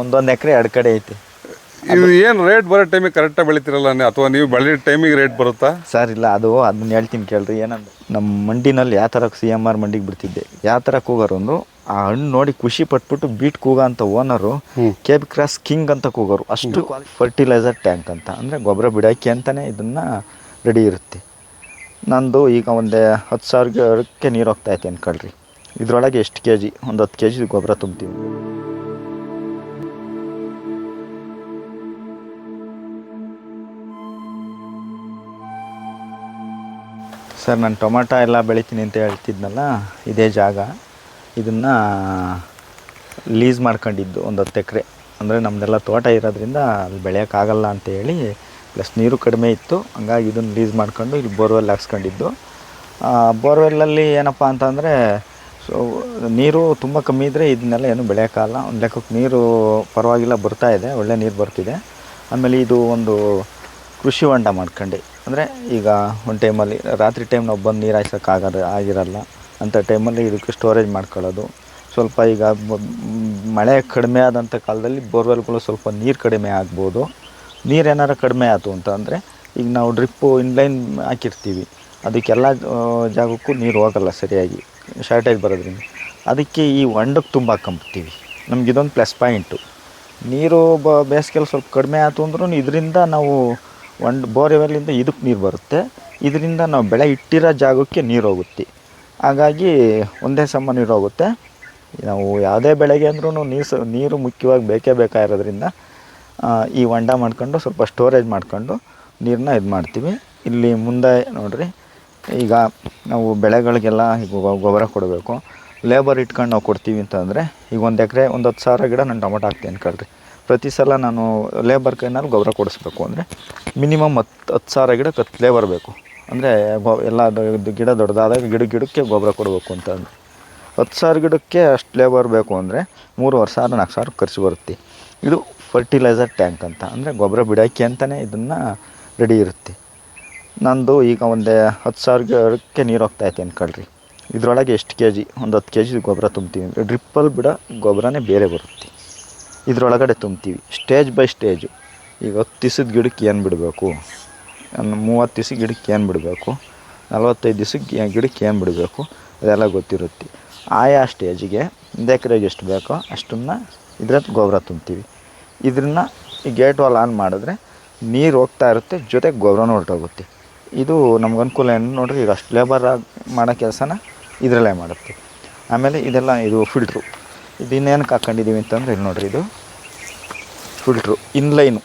ಒಂದೊಂದು ಎಕರೆ ಎರಡು ಕಡೆ ಐತಿ. ಇವು ಏನು ರೇಟ್ ಬರೋ ಟೈಮಿಗೆ ಕರೆಕ್ಟಾಗಿ ಬೆಳಿತಿರಲ್ಲ ನೀವು ಅಥವಾ ನೀವು ಬೆಳೆ ಟೈಮಿಗೆ ರೇಟ್ ಬರುತ್ತಾ? ಸರ್ ಇಲ್ಲ ಅದು ಅದನ್ನ ಹೇಳ್ತೀನಿ ಕೇಳ್ರಿ. ಏನಂದ್ರೆ ನಮ್ಮ ಮಂಡಿನಲ್ಲಿ ಯಾವ ಥರ ಸಿ ಎಂ ಆರ್ ಮಂಡಿಗೆ ಬಿಡ್ತಿದ್ದೆ ಯಾವ ಥರ ಕೂಗೋರು ಒಂದು ಆ ಹಣ್ಣು ನೋಡಿ ಖುಷಿ ಪಟ್ಬಿಟ್ಟು ಬೀಟ್ ಕೂಗ ಅಂತ ಓನರು ಕೇಬ್ ಕ್ರಾಸ್ ಕಿಂಗ್ ಅಂತ ಕೂಗೋರು. ಅಷ್ಟು ಫರ್ಟಿಲೈಸರ್ ಟ್ಯಾಂಕ್ ಅಂತ. ಅಂದರೆ ಗೊಬ್ಬರ ಬಿಡೋಕ್ಕೆ ಅಂತಲೇ ಇದನ್ನು ರೆಡಿ ಇರುತ್ತೆ. ನಂದು ಈಗ ಒಂದೇ ಹತ್ತು ಸಾವಿರಕ್ಕೆ ನೀರು ಹೋಗ್ತಾ ಐತೆ ಅನ್ಕೊಳ್ರಿ. ಇದರೊಳಗೆ ಎಷ್ಟು ಕೆ ಜಿ ಒಂದು ಹತ್ತು ಕೆ ಜಿ ಗೊಬ್ಬರ ತುಂಬ್ತೀವಿ. ಸರ್, ನಾನು ಟೊಮೆಟೊ ಎಲ್ಲ ಬೆಳಿತೀನಿ ಅಂತ ಹೇಳ್ತಿದ್ನಲ್ಲ, ಇದೇ ಜಾಗ. ಇದನ್ನು ಲೀಸ್ ಮಾಡ್ಕೊಂಡಿದ್ದು ಒಂದು ಹತ್ತು ಎಕರೆ. ಅಂದರೆ ನಮ್ಮದೆಲ್ಲ ತೋಟ ಇರೋದ್ರಿಂದ ಅಲ್ಲಿ ಬೆಳೆಯೋಕ್ಕಾಗಲ್ಲ ಅಂತ ಹೇಳಿ ಪ್ಲಸ್ ನೀರು ಕಡಿಮೆ ಇತ್ತು. ಹಂಗಾಗಿ ಇದನ್ನು ಲೀಸ್ ಮಾಡ್ಕೊಂಡು ಇಲ್ಲಿ ಬೋರ್ವೆಲ್ ಹಾಕ್ಸ್ಕೊಂಡಿದ್ದು. ಬೋರ್ವೆಲ್ಲಲ್ಲಿ ಏನಪ್ಪ ಅಂತಂದರೆ, ಸೊ, ನೀರು ತುಂಬ ಕಮ್ಮಿ ಇದ್ದರೆ ಇದನ್ನೆಲ್ಲ ಏನು ಬೆಳೆಯೋಕ್ಕಾಗಲ್ಲ. ಒಂದು ಲೆಕ್ಕಕ್ಕೆ ನೀರು ಪರವಾಗಿಲ್ಲ, ಬರ್ತಾ ಇದೆ, ಒಳ್ಳೆ ನೀರು ಬರ್ತಿದೆ. ಆಮೇಲೆ ಇದು ಒಂದು ಕೃಷಿ ಹೊಂಡ ಮಾಡ್ಕೊಂಡು. ಅಂದರೆ ಈಗ ಒಂದು ಟೈಮಲ್ಲಿ ರಾತ್ರಿ ಟೈಮ್ ನಾವು ಬಂದು ನೀರು ಆಗದ ಆಗಿರಲ್ಲ. ಅಂಥ ಟೈಮಲ್ಲಿ ಇದಕ್ಕೆ ಸ್ಟೋರೇಜ್ ಮಾಡ್ಕೊಳ್ಳೋದು. ಸ್ವಲ್ಪ ಈಗ ಮಳೆ ಕಡಿಮೆ ಆದಂಥ ಕಾಲದಲ್ಲಿ ಬೋರ್ವೆಲ್ಗಳು ಸ್ವಲ್ಪ ನೀರು ಕಡಿಮೆ ಆಗ್ಬೋದು. ನೀರು ಏನಾರು ಕಡಿಮೆ ಆಯಿತು ಅಂತ ಅಂದರೆ ಈಗ ನಾವು ಡ್ರಿಪ್ಪು ಇನ್ಲೈನ್ ಹಾಕಿರ್ತೀವಿ. ಅದಕ್ಕೆಲ್ಲ ಜಾಗಕ್ಕೂ ನೀರು ಹೋಗಲ್ಲ ಸರಿಯಾಗಿ ಶಾರ್ಟೇಜ್ ಬರೋದ್ರಿಂದ. ಅದಕ್ಕೆ ಈ ಹೊಂಡಕ್ಕೆ ತುಂಬ ಹಾಕೊಂಬಿಡ್ತೀವಿ ನಮ್ಗೆ ಇದೊಂದು ಪ್ಲಸ್ ಪಾಯಿಂಟು ನೀರು ಬ ಬೇಸಿಗೆಯಲ್ಲಿ ಸ್ವಲ್ಪ ಕಡಿಮೆ ಆಯಿತು ಅಂದ್ರೂ ಇದರಿಂದ ನಾವು ಒಂದು ಬೋರ್ವೆಲ್ಲಿಂದ ಇದಕ್ಕೆ ನೀರು ಬರುತ್ತೆ. ಇದರಿಂದ ನಾವು ಬೆಳೆ ಇಟ್ಟಿರೋ ಜಾಗಕ್ಕೆ ನೀರು ಹೋಗುತ್ತೆ. ಹಾಗಾಗಿ ಒಂದೇ ಸಮ ನೀರು ಹೋಗುತ್ತೆ. ನಾವು ಯಾವುದೇ ಬೆಳೆಗೆ ಅಂದ್ರೂ ನೀರು ನೀರು ಮುಖ್ಯವಾಗಿ ಬೇಕೇ ಬೇಕಾಗಿರೋದ್ರಿಂದ ಈ ಹೊಂಡ ಮಾಡ್ಕೊಂಡು ಸ್ವಲ್ಪ ಸ್ಟೋರೇಜ್ ಮಾಡ್ಕೊಂಡು ನೀರನ್ನ ಇದು ಮಾಡ್ತೀವಿ. ಇಲ್ಲಿ ಮುಂದೆ ನೋಡಿರಿ, ಈಗ ನಾವು ಬೆಳೆಗಳಿಗೆಲ್ಲ ಈಗ ಗೊಬ್ಬರ ಕೊಡಬೇಕು. ಲೇಬರ್ ಇಟ್ಕೊಂಡು ನಾವು ಕೊಡ್ತೀವಿ ಅಂತಂದರೆ, ಈಗ ಒಂದು ಎಕರೆ, ಒಂದು ಹತ್ತು ಸಾವಿರ ಗಿಡ ನಾನು ಟೊಮೊಟೊ ಹಾಕ್ತೀನಿ ಅನ್ಕೊಳ್ರಿ ಪ್ರತಿ ಸಲ ನಾನು ಲೇಬರ್ ಕೈನಲ್ಲಿ ಗೊಬ್ಬರ ಕೊಡಿಸ್ಬೇಕು ಅಂದರೆ ಮಿನಿಮಮ್ ಹತ್ತು ಹತ್ತು ಸಾವಿರ ಗಿಡಕ್ಕೆ ಹತ್ತು ಲೇಬರ್ ಬೇಕು. ಅಂದರೆ ಎಲ್ಲ ಗಿಡ ದೊಡ್ಡದಾದಾಗ ಗಿಡ, ಗಿಡಕ್ಕೆ ಗೊಬ್ಬರ ಕೊಡಬೇಕು ಅಂತ ಅಂದರೆ ಹತ್ತು ಸಾವಿರ ಗಿಡಕ್ಕೆ ಅಷ್ಟು ಲೇಬರ್ ಬೇಕು ಅಂದರೆ ಮೂರುವರೆ ಸಾವಿರ, ನಾಲ್ಕು ಸಾವಿರ ಖರ್ಚು ಬರುತ್ತೆ. ಇದು ಫರ್ಟಿಲೈಸರ್ ಟ್ಯಾಂಕ್ ಅಂತ. ಅಂದರೆ ಗೊಬ್ಬರ ಬಿಡೋಕ್ಕೆ ಅಂತಲೇ ಇದನ್ನು ರೆಡಿ ಇರುತ್ತೆ. ನಂದು ಈಗ ಒಂದು ಹತ್ತು ಸಾವಿರ ಗಿಡಕ್ಕೆ ನೀರು ಹೋಗ್ತಾ ಐತೆ ಅನ್ಕೊಳ್ರಿ. ಇದರೊಳಗೆ ಎಷ್ಟು ಕೆ ಜಿ ಒಂದು ಹತ್ತು ಕೆ ಜಿ ಗೊಬ್ಬರ ತುಂಬ್ತೀವಿ ಅಂದರೆ ಡ್ರಿಪ್ಪಲ್ಲಿ ಬಿಡೋ ಗೊಬ್ಬರನೇ ಬೇರೆ ಬರುತ್ತೆ. ಇದರೊಳಗಡೆ ತುಂಬ್ತೀವಿ. ಸ್ಟೇಜ್ ಬೈ ಸ್ಟೇಜು ಈಗ ಹತ್ತು ದಿವ್ಸದ ಗಿಡಕ್ಕೆ ಏನು ಬಿಡಬೇಕು? ಮೂವತ್ತು ದಿವ್ಸ ಗಿಡಕ್ಕೆ ಏನು ಬಿಡಬೇಕು? ನಲವತ್ತೈದು ದಿವಸಕ್ಕೆ ಗಿಡಕ್ಕೆ ಏನು ಬಿಡಬೇಕು? ಅದೆಲ್ಲ ಗೊತ್ತಿರುತ್ತೆ. ಆಯಾ ಸ್ಟೇಜಿಗೆ ಒಂದು ಎಕರೆಗೆ ಎಷ್ಟು ಬೇಕೋ ಅಷ್ಟನ್ನು ಇದರ ಗೊಬ್ಬರ ತುಂಬ್ತೀವಿ. ಇದನ್ನ ಈ ಗೇಟ್ ವಾಲ್ ಆನ್ ಮಾಡಿದ್ರೆ ನೀರು ಹೋಗ್ತಾ ಇರುತ್ತೆ, ಜೊತೆಗೆ ಗೊಬ್ಬರನೂ ಹೊರಟೋಗುತ್ತೆ. ಇದು ನಮ್ಗೆ ಅನುಕೂಲ ಏನು ನೋಡ್ರಿ, ಈಗ ಅಷ್ಟು ಲೇಬರ್ ಮಾಡೋ ಕೆಲಸನ ಇದರಲ್ಲೇ ಮಾಡುತ್ತೆ. ಆಮೇಲೆ ಇದೆಲ್ಲ ಇದು ಫಿಲ್ಟ್ರು ಇದು ಇನ್ನೇನಕ್ಕೆ ಹಾಕ್ಕೊಂಡಿದ್ದೀವಿ ಅಂತಂದ್ರೆ ಇಲ್ಲಿ ನೋಡ್ರಿ ಇದು ಫಿಲ್ಟ್ರು ಇನ್ಲೈನು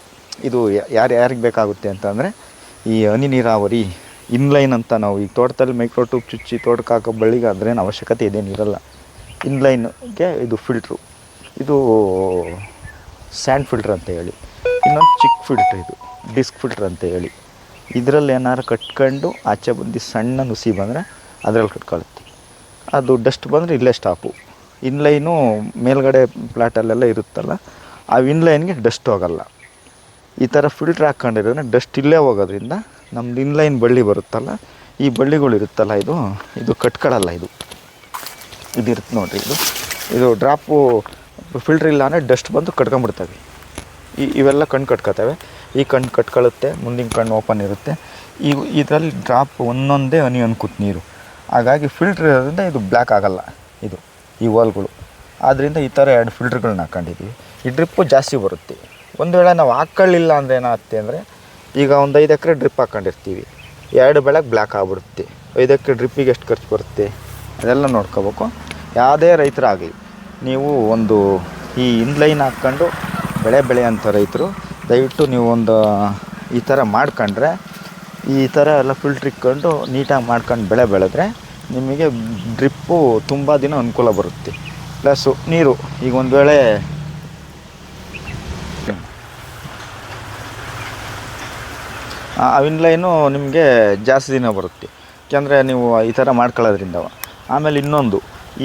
ಇದು ಯಾರು, ಯಾರಿಗೆ ಬೇಕಾಗುತ್ತೆ ಅಂತಂದರೆ ಈ ಹನಿ ನೀರಾವರಿ ಇನ್ಲೈನ್ ಅಂತ ನಾವು ಈಗ ತೋಟದಲ್ಲಿ ಮೈಕ್ರೋ ಟ್ಯೂಬ್ ಚುಚ್ಚಿ ತೋಟಕ್ಕೆ ಹಾಕೋ ಬಳ್ಳಿಗೆ ಅದ್ರೇನು ಅವಶ್ಯಕತೆ ಇದೇನು ಇರಲ್ಲ. ಇನ್ಲೈನ್ಗೆ ಇದು ಫಿಲ್ಟ್ರು ಇದು ಸ್ಯಾಂಡ್ ಫಿಲ್ಟ್ರ್ ಅಂತ ಹೇಳಿ. ಇನ್ನೊಂದು ಚಿಕ್ಕ ಫಿಲ್ಟ್ರ್ ಇದು ಡಿಸ್ಕ್ ಫಿಲ್ಟ್ರ್ ಅಂತ ಹೇಳಿ. ಇದರಲ್ಲಿ ಏನಾರು ಕಟ್ಕೊಂಡು ಆಚೆ ಬಂದು ಸಣ್ಣ ನುಸಿ ಬಂದರೆ ಅದರಲ್ಲಿ ಕಟ್ಕೊಳುತ್ತೆ. ಅದು ಡಸ್ಟ್ ಬಂದರೆ ಇಲ್ಲೇ ಸ್ಟಾಪು ಇನ್ಲೈನು ಮೇಲ್ಗಡೆ ಪ್ಲಾಟಲ್ಲೆಲ್ಲ ಇರುತ್ತಲ್ಲ, ಆ ಇನ್ಲೈನ್ಗೆ ಡಸ್ಟ್ ಹೋಗಲ್ಲ. ಈ ಥರ ಫಿಲ್ಟ್ರ್ ಹಾಕ್ಕೊಂಡಿರೋದ್ರೆ ಡಸ್ಟ್ ಇಲ್ಲೇ ಹೋಗೋದ್ರಿಂದ ನಮ್ದು ಇನ್ಲೈನ್ ಬಳ್ಳಿ ಬರುತ್ತಲ್ಲ, ಈ ಬಳ್ಳಿಗಳು ಇರುತ್ತಲ್ಲ ಇದು ಇದು ಕಟ್ಕೊಳ್ಳಲ್ಲ ಇದು. ಇದಿರುತ್ತೆ ನೋಡಿರಿ ಇದು. ಇದು ಡ್ರಾಪು ಫಿಲ್ಟ್ರ್ ಇಲ್ಲ ಅಂದರೆ ಡಸ್ಟ್ ಬಂದು ಕಟ್ಕೊಂಬಿಡ್ತವೆ ಈ, ಇವೆಲ್ಲ ಕಣ್ಣು ಕಟ್ಕೊತವೆ. ಈ ಕಣ್ಣು ಕಟ್ಕೊಳ್ಳುತ್ತೆ ಮುಂದಿನ ಕಣ್ಣು ಓಪನ್ ಇರುತ್ತೆ. ಈ, ಇದರಲ್ಲಿ ಡ್ರಾಪ್ ಒಂದೊಂದೇ ಹನಿ ಕೂತ್ ನೀರು. ಹಾಗಾಗಿ ಫಿಲ್ಟ್ರ್ ಇರೋದ್ರಿಂದ ಇದು ಬ್ಲ್ಯಾಕ್ ಆಗಲ್ಲ ಇದು. ಈ ವಾಲ್ಗಳು. ಆದ್ದರಿಂದ ಈ ಥರ ಎರಡು ಫಿಲ್ಟ್ರ್ಗಳನ್ನ ಹಾಕೊಂಡಿದ್ದೀವಿ ಈ ಡ್ರಿಪ್ಪು ಜಾಸ್ತಿ ಬರುತ್ತೆ. ಒಂದು ವೇಳೆ ನಾವು ಹಾಕ್ಕೊಳ್ಳಿಲ್ಲ ಅಂದರೆ ಏನಾಗುತ್ತೆ ಅಂದರೆ, ಈಗ ಒಂದು ಐದು ಎಕರೆ ಡ್ರಿಪ್ ಹಾಕ್ಕೊಂಡಿರ್ತೀವಿ. ಎರಡು ಬೆಳೆಗೆ ಬ್ಲ್ಯಾಕ್ ಆಗಿಬಿಡುತ್ತೆ. ಐದು ಎಕರೆ ಡ್ರಿಪ್ಪಿಗೆ ಎಷ್ಟು ಖರ್ಚು ಬರುತ್ತೆ? ಅದೆಲ್ಲ ನೋಡ್ಕೋಬೇಕು. ಯಾವುದೇ ರೈತರಾಗಲಿ, ನೀವು ಒಂದು ಈ ಇನ್ಲೈನ್ ಹಾಕ್ಕೊಂಡು ಬೆಳೆ ಬೆಳೆಯೋಂಥ ರೈತರು, ದಯವಿಟ್ಟು ನೀವು ಒಂದು, ಈ ಥರ ಮಾಡ್ಕೊಂಡ್ರೆ, ಈ ಥರ ಎಲ್ಲ ಫಿಲ್ಟ್ರ್ ಇಕ್ಕೊಂಡು ನೀಟಾಗಿ ಮಾಡ್ಕೊಂಡು ಬೆಳೆ ಬೆಳೆದ್ರೆ ನಿಮಗೆ ಡ್ರಿಪ್ಪು ತುಂಬ ದಿನ ಅನುಕೂಲ ಬರುತ್ತೆ. ಪ್ಲಸ್ಸು ನೀರು, ಈಗ ಒಂದು ವೇಳೆ ಅವಿನ ಲೈನು ನಿಮಗೆ ಜಾಸ್ತಿ ದಿನ ಬರುತ್ತೆ. ಯಾಕೆಂದರೆ ನೀವು ಈ ಥರ ಮಾಡ್ಕೊಳ್ಳೋದ್ರಿಂದ. ಆಮೇಲೆ ಇನ್ನೊಂದು,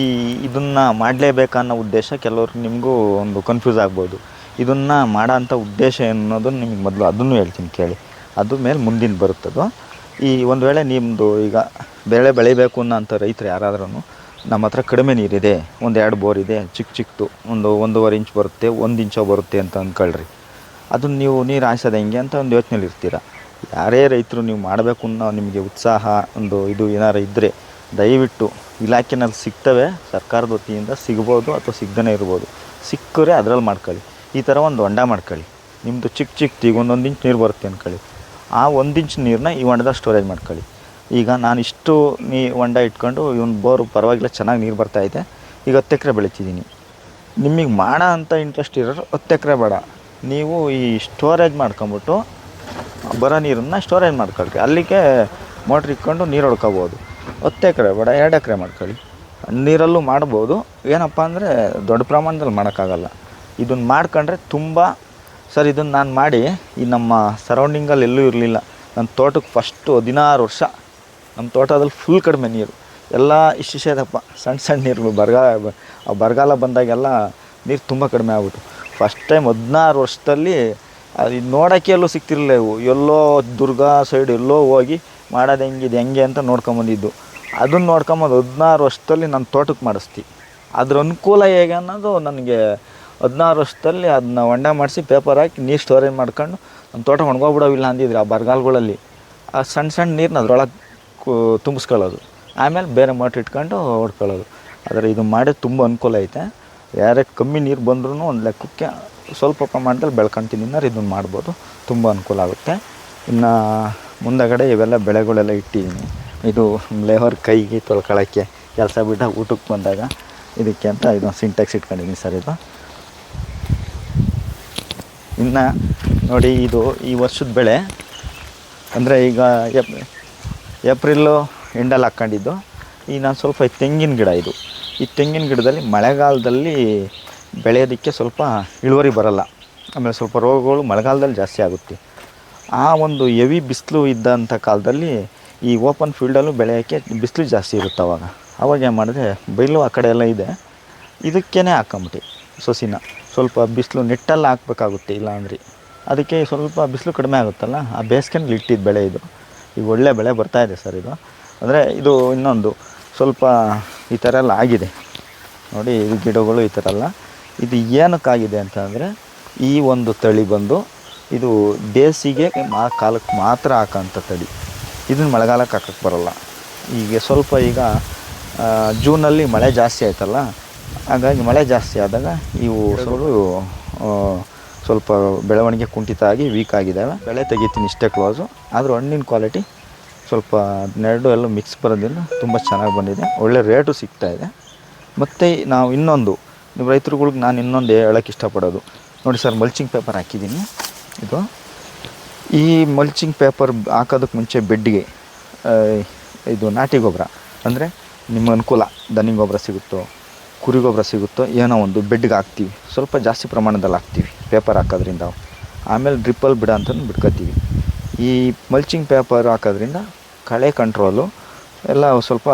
ಈ ಇದನ್ನು ಮಾಡಲೇಬೇಕನ್ನೋ ಉದ್ದೇಶ ಕೆಲವ್ರಿಗೆ ನಿಮಗೂ ಒಂದು ಕನ್ಫ್ಯೂಸ್ ಆಗ್ಬೋದು. ಇದನ್ನು ಮಾಡೋ ಅಂಥ ಉದ್ದೇಶ ಅನ್ನೋದನ್ನು ನಿಮಗೆ ಮೊದಲು ಅದನ್ನು ಹೇಳ್ತೀನಿ ಕೇಳಿ. ಅದು ಮೇಲೆ ಮುಂದಿನ ಬರುತ್ತದು. ಈ ಒಂದು ವೇಳೆ ನಿಮ್ಮದು ಈಗ ಬೆಳೆ ಬೆಳಿಬೇಕು ಅನ್ನೋಂಥ ರೈತರು ಯಾರಾದ್ರೂ ನಮ್ಮ ಹತ್ರ ಕಡಿಮೆ ನೀರಿದೆ, ಒಂದು ಎರಡು ಬೋರ್ ಇದೆ ಚಿಕ್ಕ ಚಿಕ್ಕದು ಒಂದು ಒಂದೂವರೆ ಇಂಚ್ ಬರುತ್ತೆ, ಒಂದು ಇಂಚೋ ಬರುತ್ತೆ ಅಂತ ಅಂದ್ಕೊಳ್ರಿ. ಅದನ್ನ ನೀವು ನೀರು ಹಾಯಿಸೋದು ಹೆಂಗೆ ಅಂತ ಒಂದು ಯೋಚನೆಲಿ ಇರ್ತೀರ. ಯಾರೇ ರೈತರು ನೀವು ಮಾಡಬೇಕು ಅನ್ನೋ ನಿಮಗೆ ಉತ್ಸಾಹ, ಒಂದು ಇದು ಏನಾರು ಇದ್ದರೆ ದಯವಿಟ್ಟು ಇಲಾಖೆನಲ್ಲಿ ಸಿಗ್ತವೆ, ಸರ್ಕಾರದ ವತಿಯಿಂದ ಸಿಗ್ಬೋದು ಅಥವಾ ಸಿಗ್ದೇ ಇರ್ಬೋದು. ಸಿಕ್ಕರೆ ಅದರಲ್ಲಿ ಮಾಡ್ಕೊಳ್ಳಿ. ಈ ಥರ ಒಂದು ಹೊಂಡ ಮಾಡ್ಕೊಳ್ಳಿ. ನಿಮ್ಮದು ಚಿಕ್ಕ ಚಿಕ್ಕ ಈಗ ಒಂದೊಂದು ಇಂಚ್ ನೀರು ಬರುತ್ತೆ ಅಂದ್ಕೊಳ್ಳಿ. ಆ ಒಂದು ಇಂಚ್ ನೀರನ್ನ ಈ ಹೊಂಡದಲ್ಲಿ ಸ್ಟೋರೇಜ್ ಮಾಡ್ಕೊಳ್ಳಿ. ಈಗ ನಾನು ಇಷ್ಟು ನೀ ಹೊಂಡ ಇಟ್ಕೊಂಡು ಇವನು ಬೋರು ಪರವಾಗಿಲ್ಲ, ಚೆನ್ನಾಗಿ ನೀರು ಬರ್ತಾಯಿದೆ ಈಗ ಹತ್ತು ಎಕರೆ ಬೆಳಿತಿದ್ದೀನಿ. ನಿಮಗೆ ಮಾಡ ಅಂತ ಇಂಟ್ರೆಸ್ಟ್ ಇರೋರು ಹತ್ತು ಎಕರೆ ಬೇಡ. ನೀವು ಈ ಸ್ಟೋರೇಜ್ ಮಾಡ್ಕೊಂಬಿಟ್ಟು ಬರೋ ನೀರನ್ನು ಸ್ಟೋರೇಜ್ ಮಾಡ್ಕೊಳ್ಳಿ ಅಲ್ಲಿಗೆ ಮೋಟ್ರ್ ಇಟ್ಕೊಂಡು ನೀರು ಹೊಡ್ಕೋಬೋದು. ಹತ್ತು ಎಕರೆ ಬೇಡ, ಎರಡು ಎಕರೆ ಮಾಡ್ಕೊಳ್ಳಿ. ನೀರಲ್ಲೂ ಮಾಡ್ಬೋದು. ಏನಪ್ಪ ಅಂದರೆ ದೊಡ್ಡ ಪ್ರಮಾಣದಲ್ಲಿ ಮಾಡೋಕ್ಕಾಗಲ್ಲ. ಇದನ್ನು ಮಾಡ್ಕೊಂಡ್ರೆ ತುಂಬ ಸರ್ ಇದನ್ನು ನಾನು ಮಾಡಿ ಈ ನಮ್ಮ ಸರೌಂಡಿಂಗಲ್ಲಿ ಎಲ್ಲೂ ಇರಲಿಲ್ಲ. ನನ್ನ ತೋಟಕ್ಕೆ ಫಸ್ಟು ಹದಿನಾರು ವರ್ಷ. ನಮ್ಮ ತೋಟದಲ್ಲಿ ಫುಲ್ ಕಡಿಮೆ ನೀರು. ಎಲ್ಲ ಇಷ್ಟಿಷ್ಟೇದಪ್ಪ ಸಣ್ಣ ಸಣ್ಣ ನೀರುಗಳು ಬರಗಾಲ ಆ ಬರಗಾಲ ಬಂದಾಗೆಲ್ಲ ನೀರು ತುಂಬ ಕಡಿಮೆ ಆಗ್ಬಿಟ್ಟು ಫಸ್ಟ್ ಟೈಮ್ ಹದಿನಾರು ವರ್ಷದಲ್ಲಿ ಅದು ನೋಡೋಕ್ಕೆ ಎಲ್ಲೂ ಸಿಗ್ತಿರಲಿಲ್ಲ ಇವು. ಎಲ್ಲೋ ದುರ್ಗಾ ಸೈಡ್ ಎಲ್ಲೋ ಹೋಗಿ ಮಾಡೋದು ಹೆಂಗಿದೆ ಹೆಂಗೆ ಅಂತ ನೋಡ್ಕೊಂಬಂದಿದ್ದು. ಅದನ್ನು ನೋಡ್ಕೊಂಬಂದು ಹದಿನಾರು ವರ್ಷದಲ್ಲಿ ನನ್ನ ತೋಟಕ್ಕೆ ಮಾಡಿಸ್ತಿ. ಅದ್ರ ಅನುಕೂಲ ಹೇಗೆ ಅನ್ನೋದು ನನಗೆ ಹದಿನಾರು ವರ್ಷದಲ್ಲಿ ಅದನ್ನ ಹೊಂಡ ಮಾಡಿಸಿ ಪೇಪರ್ ಹಾಕಿ ನೀರು ಸ್ಟೋರೇಜ್ ಮಾಡ್ಕೊಂಡು ನಮ್ಮ ತೋಟ ಒಣಗೋಗ್ಬಿಡೋವಿಲ್ಲ ಅಂದಿದ್ರು ಆ ಬರಗಾಲಗಳಲ್ಲಿ. ಆ ಸಣ್ಣ ಸಣ್ಣ ನೀರನ್ನ ಅದ್ರೊಳಗೆ ತುಂಬಿಸ್ಕೊಳ್ಳೋದು. ಆಮೇಲೆ ಬೇರೆ ಮೋಟ್ರ್ ಇಟ್ಕೊಂಡು ಹೊಡ್ಕೊಳ್ಳೋದು. ಆದರೆ ಇದು ಮಾಡಿ ತುಂಬ ಅನುಕೂಲ ಐತೆ. ಯಾರೇ ಕಮ್ಮಿ ನೀರು ಬಂದ್ರೂ ಒಂದು ಲೆಕ್ಕಕ್ಕೆ ಸ್ವಲ್ಪ ಪ್ರಮಾಣದಲ್ಲಿ ಬೆಳ್ಕೊಂತೀನಿ ಅನ್ನೋರು ಇದನ್ನು ಮಾಡ್ಬೋದು. ತುಂಬ ಅನುಕೂಲ ಆಗುತ್ತೆ. ಇನ್ನು ಮುಂದಗಡೆ ಇವೆಲ್ಲ ಬೆಳೆಗಳೆಲ್ಲ ಇಟ್ಟಿದ್ದೀನಿ ಇದು ಲೇಬರ್ ಕೈಗೆ ತೊಳ್ಕೊಳ್ಳೋಕ್ಕೆ ಕೆಲಸ ಬಿಟ್ಟಾಗ ಊಟಕ್ಕೆ ಬಂದಾಗ ಇದಕ್ಕೆ ಅಂತ ಇದು ಸಿಂಟೆಕ್ಸ್ ಇಟ್ಕೊಂಡಿದ್ದೀನಿ ಸರ್ ಇದು. ಇನ್ನು ನೋಡಿ ಇದು ಈ ವರ್ಷದ ಬೆಳೆ. ಅಂದರೆ ಈಗ ಏಪ್ ಏಪ್ರಿಲ್ಲು ಎಂಡಲ್ಲಿ ಹಾಕ್ಕೊಂಡಿದ್ದು. ಈ ನಾನು ಸ್ವಲ್ಪ ತೆಂಗಿನ ಗಿಡ ಇದು. ಈ ತೆಂಗಿನ ಗಿಡದಲ್ಲಿ ಮಳೆಗಾಲದಲ್ಲಿ ಬೆಳೆಯೋದಕ್ಕೆ ಸ್ವಲ್ಪ ಇಳುವರಿ ಬರಲ್ಲ. ಆಮೇಲೆ ಸ್ವಲ್ಪ ರೋಗಗಳು ಮಳೆಗಾಲದಲ್ಲಿ ಜಾಸ್ತಿ ಆಗುತ್ತೆ. ಆ ಒಂದು ಎವಿ ಬಿಸಿಲು ಇದ್ದಂಥ ಕಾಲದಲ್ಲಿ ಈ ಓಪನ್ ಫೀಲ್ಡಲ್ಲೂ ಬೆಳೆಯೋಕ್ಕೆ ಬಿಸಿಲು ಜಾಸ್ತಿ ಇರುತ್ತೆ ಅವಾಗ. ಅವಾಗ ಏನು ಮಾಡಿದ್ರೆ, ಬೈಲು ಆ ಕಡೆ ಎಲ್ಲ ಇದೆ. ಇದಕ್ಕೇ ಹಾಕೊಂಬಿಟ್ಟು ಸೊಸಿನ. ಸ್ವಲ್ಪ ಬಿಸಿಲು ನೆಟ್ಟಲ್ಲಿ ಹಾಕ್ಬೇಕಾಗುತ್ತೆ ಇಲ್ಲಾಂದ್ರೆ. ಅದಕ್ಕೆ ಸ್ವಲ್ಪ ಬಿಸಿಲು ಕಡಿಮೆ ಆಗುತ್ತಲ್ಲ, ಆ ಬೇಸ್ಕೆನಲ್ಲಿ ಇಟ್ಟಿದ್ದು ಬೆಳೆ ಇದು. ಈಗ ಒಳ್ಳೆ ಬೆಳೆ ಬರ್ತಾ ಇದೆ ಸರ್ ಇದು. ಅಂದರೆ ಇದು ಇನ್ನೊಂದು ಸ್ವಲ್ಪ ಈ ಥರ ಎಲ್ಲ ಆಗಿದೆ. ನೋಡಿ, ಇದು ಗಿಡಗಳು ಈ ಥರ ಎಲ್ಲ ಇದು ಏನಕ್ಕಾಗಿದೆ ಅಂತಂದರೆ ಈ ಒಂದು ತಳಿ ಬಂದು ಇದು ಬೇಸಿಗೆ ಮಾ, ಕಾಲಕ್ಕೆ ಮಾತ್ರ ಹಾಕೋಂಥ ತಳಿ. ಇದನ್ನು ಮಳೆಗಾಲಕ್ಕೆ ಹಾಕಕ್ಕೆ ಬರೋಲ್ಲ. ಈಗ ಸ್ವಲ್ಪ ಈಗ ಜೂನಲ್ಲಿ ಮಳೆ ಜಾಸ್ತಿ ಆಯ್ತಲ್ಲ ಹಾಗಾಗಿ ಮಳೆ ಜಾಸ್ತಿ ಆದಾಗ ಇವು ಸ್ವಲ್ಪ ಸ್ವಲ್ಪ ಬೆಳವಣಿಗೆ ಕುಂಠಿತ ಆಗಿ ವೀಕ್ ಆಗಿದ್ದಾವೆ. ಬೆಳೆ ತೆಗಿತೀನಿ ಇಷ್ಟೇ ಕ್ಲೋಸು ಆದರೂ ಹಣ್ಣಿನ ಕ್ವಾಲಿಟಿ ಸ್ವಲ್ಪ ನೆರಡು ಎಲ್ಲ ಮಿಕ್ಸ್ ಬರೋದ್ರಿಂದ ತುಂಬ ಚೆನ್ನಾಗಿ ಬಂದಿದೆ. ಒಳ್ಳೆ ರೇಟು ಸಿಗ್ತಾ ಇದೆ. ಮತ್ತು ನಾವು ಇನ್ನೊಂದು ನಿಮ್ಮ ರೈತರುಗಳಿಗೆ ನಾನು ಇನ್ನೊಂದು ಹೇಳೋಕ್ಕೆ ಇಷ್ಟಪಡೋದು. ನೋಡಿ ಸರ್ ಮಲ್ಚಿಂಗ್ ಪೇಪರ್ ಹಾಕಿದ್ದೀನಿ. ಇದು ಈ ಮಲ್ಚಿಂಗ್ ಪೇಪರ್ ಹಾಕೋದಕ್ಕೆ ಮುಂಚೆ ಬೆಡ್ಗೆ ಇದು ನಾಟಿ ಗೊಬ್ಬರ. ಅಂದರೆ ನಿಮ್ಮ ಅನುಕೂಲ, ದನಿ ಗೊಬ್ಬರ ಸಿಗುತ್ತೋ ಕುರಿ ಗೊಬ್ಬರ ಸಿಗುತ್ತೋ ಏನೋ ಒಂದು ಬೆಡ್ಗೆ ಹಾಕ್ತೀವಿ. ಸ್ವಲ್ಪ ಜಾಸ್ತಿ ಪ್ರಮಾಣದಲ್ಲಿ ಹಾಕ್ತೀವಿ. ಪೇಪರ್ ಹಾಕೋದ್ರಿಂದ. ಆಮೇಲೆ ಡ್ರಿಪ್ಪಲ್ಲಿ ಬಿಡ ಅಂತ ಬಿಡ್ಕೊತೀವಿ ಈ ಮಲ್ಚಿಂಗ್ ಪೇಪರ್ ಹಾಕೋದ್ರಿಂದ ಕಳೆ ಕಂಟ್ರೋಲು ಎಲ್ಲ ಸ್ವಲ್ಪ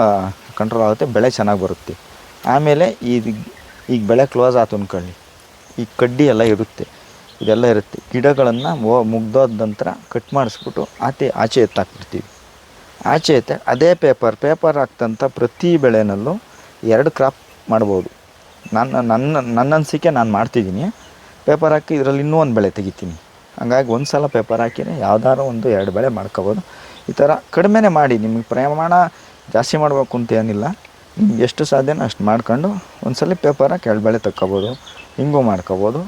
ಕಂಟ್ರೋಲ್ ಆಗುತ್ತೆ, ಬೆಳೆ ಚೆನ್ನಾಗಿ ಬರುತ್ತೆ. ಆಮೇಲೆ ಈ ಈಗ ಬೆಳೆ ಕ್ಲೋಸ್ ಆಯ್ತು ಅಂದ್ಕೊಳ್ಳಿ ಈ ಕಡ್ಡಿ ಎಲ್ಲ ಇರುತ್ತೆ. ಇದೆಲ್ಲ ಇರುತ್ತೆ. ಗಿಡಗಳನ್ನು ಮುಗ್ದೋದ ನಂತರ ಕಟ್ ಮಾಡಿಸ್ಬಿಟ್ಟು ಆಚೆ ಆಚೆ ಎತ್ತಾಕ್ಬಿಡ್ತೀವಿ. ಆಚೆ ಎತ್ತ, ಅದೇ ಪೇಪರ್ ಪೇಪರ್ ಹಾಕ್ತಂಥ ಪ್ರತಿ ಬೆಳೆನಲ್ಲೂ ಎರಡು ಕ್ರಾಪ್ ಮಾಡ್ಬೋದು. ನನ್ನ ನನ್ನ ನನ್ನ ಅನಿಸಿಕೆ ನಾನು ಮಾಡ್ತಿದ್ದೀನಿ. ಪೇಪರ್ ಹಾಕಿ ಇದರಲ್ಲಿ ಇನ್ನೂ ಒಂದು ಬೆಳೆ ತೆಗಿತೀನಿ. ಹಂಗಾಗಿ ಒಂದು ಸಲ ಪೇಪರ್ ಹಾಕಿನಿ ಯಾವ್ದಾದ್ರು ಒಂದು ಎರಡು ಬೆಳೆ ಮಾಡ್ಕೋಬೋದು. ಈ ಥರ ಕಡಿಮೆನೇ ಮಾಡಿ, ನಿಮಗೆ ಪ್ರಮಾಣ ಜಾಸ್ತಿ ಮಾಡಬೇಕು ಅಂತ ಏನಿಲ್ಲ. ನಿಮ್ಗೆ ಎಷ್ಟು ಸಾಧ್ಯನೋ ಅಷ್ಟು ಮಾಡ್ಕೊಂಡು ಒಂದ್ಸಲ ಪೇಪರ್ ಹಾಕಿ ಎರಡು ಬೆಳೆ ತಕ್ಕೋಬೋದು. ಹಿಂಗೂ ಮಾಡ್ಕೋಬೋದು.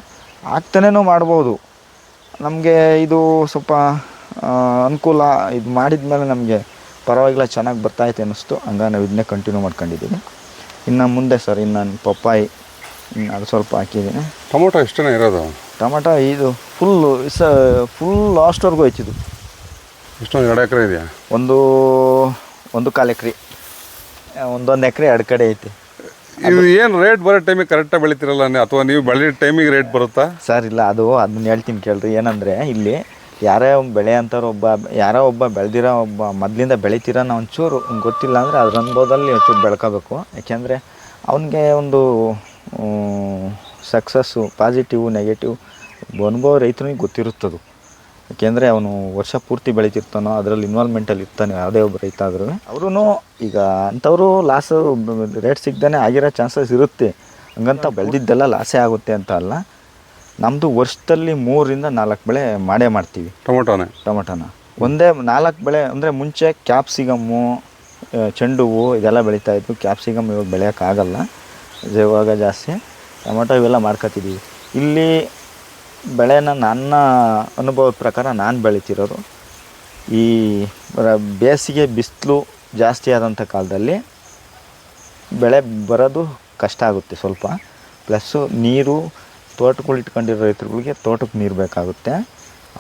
ಆಗ್ತಾನೇನೂ ಮಾಡ್ಬೋದು. ನಮಗೆ ಇದು ಸ್ವಲ್ಪ ಅನುಕೂಲ ಇದು ಮಾಡಿದ ಮೇಲೆ ನಮಗೆ ಪರವಾಗಿಲ್ಲ, ಚೆನ್ನಾಗಿ ಬರ್ತಾಯಿತ್ತು ಅನ್ನಿಸ್ತು. ಹಂಗಾಗಿ ನಾವು ಇದನ್ನೇ ಕಂಟಿನ್ಯೂ ಮಾಡ್ಕೊಂಡಿದ್ದೀವಿ ಇನ್ನು ಮುಂದೆ ಸರ್ ಇನ್ನು ನಾನು ಪಪ್ಪಾಯಿ ಇನ್ನು ಅದು ಸ್ವಲ್ಪ ಹಾಕಿದ್ದೀನಿ ಟೊಮೊಟೊ ಎಷ್ಟನೇ ಇರೋದು? ಟೊಮೊಟೊ ಇದು ಫುಲ್ಲು ಸ ಫುಲ್ ಲಾಸ್ಟ್ವರೆಗೂ ಐತಿದು. ಎಷ್ಟೊಂದು ಎರಡು ಎಕರೆ ಇದೆಯಾ? ಒಂದು ಒಂದು ಕಾಲು ಎಕ್ರೆ. ಒಂದೊಂದು ಎಕರೆ ಎರಡು ಕಡೆ ಐತಿ. ಇದು ಏನು ರೇಟ್ ಬರೋ ಟೈಮಿಗೆ ಕರೆಕ್ಟಾಗಿ ಬೆಳಿತಿರಲ್ಲ ನೀವು ಅಥವಾ ನೀವು ಬೆಳೆಯೋ ಟೈಮಿಗೆ ರೇಟ್ ಬರುತ್ತಾ? ಸರ್ ಇಲ್ಲ ಅದು ಅದನ್ನ ಹೇಳ್ತೀನಿ ಕೇಳ್ರಿ. ಏನಂದರೆ ಇಲ್ಲಿ ಯಾರೇ ಒಬ್ಬ ಬೆಳೆ ಅಂತಾರೋ ಒಬ್ಬ, ಯಾರೋ ಒಬ್ಬ ಬೆಳೆದಿರೋ ಒಬ್ಬ, ಮೊದಲಿಂದ ಬೆಳಿತೀರೋನ ಒಂಚೂರು ಗೊತ್ತಿಲ್ಲ ಅಂದರೆ ಅದ್ರ ಅನುಭವದಲ್ಲಿ ಒಂಚೂರು ಬೆಳ್ಕೋಬೇಕು. ಯಾಕೆಂದರೆ ಅವನಿಗೆ ಒಂದು ಸಕ್ಸಸ್ಸು ಪಾಸಿಟಿವ್ ನೆಗೆಟಿವ್ ಅನುಭವ ರೈತನಿಗೆ ಗೊತ್ತಿರುತ್ತದು. ಯಾಕೆಂದರೆ ಅವನು ವರ್ಷ ಪೂರ್ತಿ ಬೆಳೀತಿರ್ತಾನೋ, ಅದರಲ್ಲಿ ಇನ್ವಾಲ್ವ್ಮೆಂಟಲ್ಲಿ ಇರ್ತಾನೆ, ಯಾವುದೇ ಒಬ್ಬ ರೈತ ಆದ್ರೂ. ಅವರು ಈಗ ಅಂಥವರು ಲಾಸು ರೇಟ್ ಸಿಗ್ದೇ ಆಗಿರೋ ಚಾನ್ಸಸ್ ಇರುತ್ತೆ. ಹಂಗಂತ ಬೆಳೆದಿದ್ದೆಲ್ಲ ಲಾಸೇ ಆಗುತ್ತೆ ಅಂತ ಅಲ್ಲ. ನಮ್ಮದು ವರ್ಷದಲ್ಲಿ ಮೂರರಿಂದ ನಾಲ್ಕು ಬೆಳೆ ಮಾಡೇ ಮಾಡ್ತೀವಿ. ಟೊಮೊಟೊನ? ಟೊಮೊಟೊನ. ಒಂದೇ ನಾಲ್ಕು ಬೆಳೆ ಅಂದರೆ ಮುಂಚೆ ಕ್ಯಾಪ್ಸಿಗಮ್ಮು ಚೆಂಡು ಹೂವು ಇದೆಲ್ಲ ಬೆಳೀತಾ ಇದ್ವು. ಕ್ಯಾಪ್ಸಿಗಮ್ ಇವಾಗ ಬೆಳೆಯೋಕ್ಕಾಗಲ್ಲ. ಇವಾಗ ಜಾಸ್ತಿ. ಟೊಮೊಟೊ ಇವೆಲ್ಲ ಮಾಡ್ಕೊತಿದ್ದೀವಿ ಇಲ್ಲಿ ಬೆಳೆನ ನನ್ನ ಅನುಭವದ ಪ್ರಕಾರ ನಾನು ಬೆಳಿತಿರೋದು. ಈ ಬೇಸಿಗೆ ಬಿಸಿಲು ಜಾಸ್ತಿ ಆದಂಥ ಕಾಲದಲ್ಲಿ ಬೆಳೆ ಬರೋದು ಕಷ್ಟ ಆಗುತ್ತೆ ಸ್ವಲ್ಪ. ಪ್ಲಸ್ಸು ನೀರು ತೋಟಗಳು ಇಟ್ಕೊಂಡಿರೋ ರೈತರುಗಳಿಗೆ ತೋಟಕ್ಕೆ ನೀರು ಬೇಕಾಗುತ್ತೆ.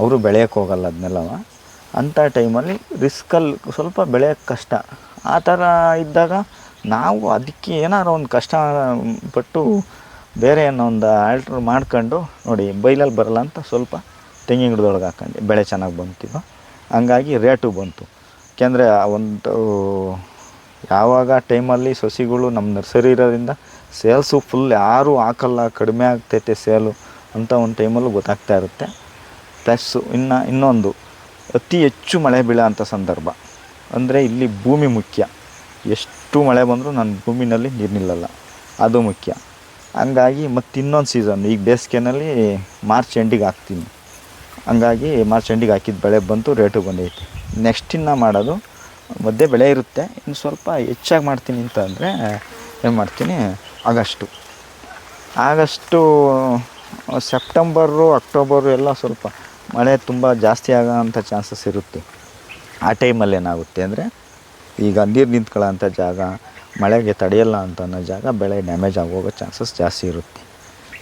ಅವರು ಬೆಳೆಯೋಕ್ಕೆ ಹೋಗಲ್ಲ ಅದನ್ನೆಲ್ಲವ ಅಂಥ ಟೈಮಲ್ಲಿ ರಿಸ್ಕಲ್ಲಿ ಸ್ವಲ್ಪ ಬೆಳೆಯೋಕೆ ಕಷ್ಟ. ಆ ಥರ ಇದ್ದಾಗ ನಾವು ಅದಕ್ಕೆ ಏನಾರು ಒಂದು ಕಷ್ಟ ಪಟ್ಟು ಬೇರೆ ಏನೋ ಒಂದು ಆಲ್ಟ್ರ್ ಮಾಡ್ಕೊಂಡು ನೋಡಿ ಬೈಲಲ್ಲಿ ಬರಲ್ಲ ಅಂತ ಸ್ವಲ್ಪ ತೆಂಗಿನ ಗಿಡದೊಳಗೆ ಹಾಕೊಂಡು. ಬೆಳೆ ಚೆನ್ನಾಗಿ ಬಂತಿವ ಹಂಗಾಗಿ ರೇಟು ಬಂತು. ಯಾಕೆಂದರೆ ಒಂದು ಯಾವಾಗ ಟೈಮಲ್ಲಿ ಸಸಿಗಳು ನಮ್ಮ ನರ್ಸರಿ ಇರೋದ್ರಿಂದ ಸೇಲ್ಸು ಫುಲ್ ಯಾರೂ ಹಾಕಲ್ಲ, ಕಡಿಮೆ ಆಗ್ತೈತೆ ಸೇಲು ಅಂತ ಒಂದು ಟೈಮಲ್ಲೂ ಗೊತ್ತಾಗ್ತಾ ಇರುತ್ತೆ. ಪ್ಲಸ್ ಇನ್ನು ಇನ್ನೊಂದು, ಅತಿ ಹೆಚ್ಚು ಮಳೆ ಬೀಳೋ ಅಂಥ ಸಂದರ್ಭ. ಅಂದರೆ ಇಲ್ಲಿ ಭೂಮಿ ಮುಖ್ಯ. ಎಷ್ಟು ಮಳೆ ಬಂದರೂ ನನ್ನ ಭೂಮಿನಲ್ಲಿ ನೀರು ನಿಲ್ಲಲ್ಲ. ಅದು ಮುಖ್ಯ. ಹಂಗಾಗಿ ಮತ್ತು ಇನ್ನೊಂದು ಸೀಸನ್ ಈಗ ಬೇಸಿಗೆನಲ್ಲಿ ಮಾರ್ಚ್ ಎಂಡಿಗೆ ಹಾಕ್ತೀನಿ. ಹಂಗಾಗಿ ಮಾರ್ಚ್ ಎಂಡಿಗೆ ಹಾಕಿದ ಬೆಳೆ ಬಂತು ರೇಟು ಬಂದೈತೆ. ನೆಕ್ಸ್ಟ್ ಇನ್ನು ಮಾಡೋದು, ಮಧ್ಯೆ ಬೆಳೆ ಇರುತ್ತೆ, ಇನ್ನು ಸ್ವಲ್ಪ ಹೆಚ್ಚಾಗಿ ಮಾಡ್ತೀನಿ ಅಂತ ಅಂದರೆ, ಏನು ಮಾಡ್ತೀನಿ ಆಗಸ್ಟು. ಆಗಸ್ಟು, ಸೆಪ್ಟೆಂಬರು, ಅಕ್ಟೋಬರು ಎಲ್ಲ ಸ್ವಲ್ಪ ಮಳೆ ತುಂಬ ಜಾಸ್ತಿ ಆಗೋಂಥ ಚಾನ್ಸಸ್ ಇರುತ್ತೆ. ಆ ಟೈಮಲ್ಲಿ ಏನಾಗುತ್ತೆ ಅಂದರೆ, ಈಗ ನೀರು ನಿಂತ್ಕೊಳ್ಳೋಂಥ ಜಾಗ, ಮಳೆಗೆ ತಡೆಯಲ್ಲ ಅಂತ ಅನ್ನೋ ಜಾಗ ಬೆಳೆ ಡ್ಯಾಮೇಜ್ ಆಗೋಗೋ ಚಾನ್ಸಸ್ ಜಾಸ್ತಿ ಇರುತ್ತೆ.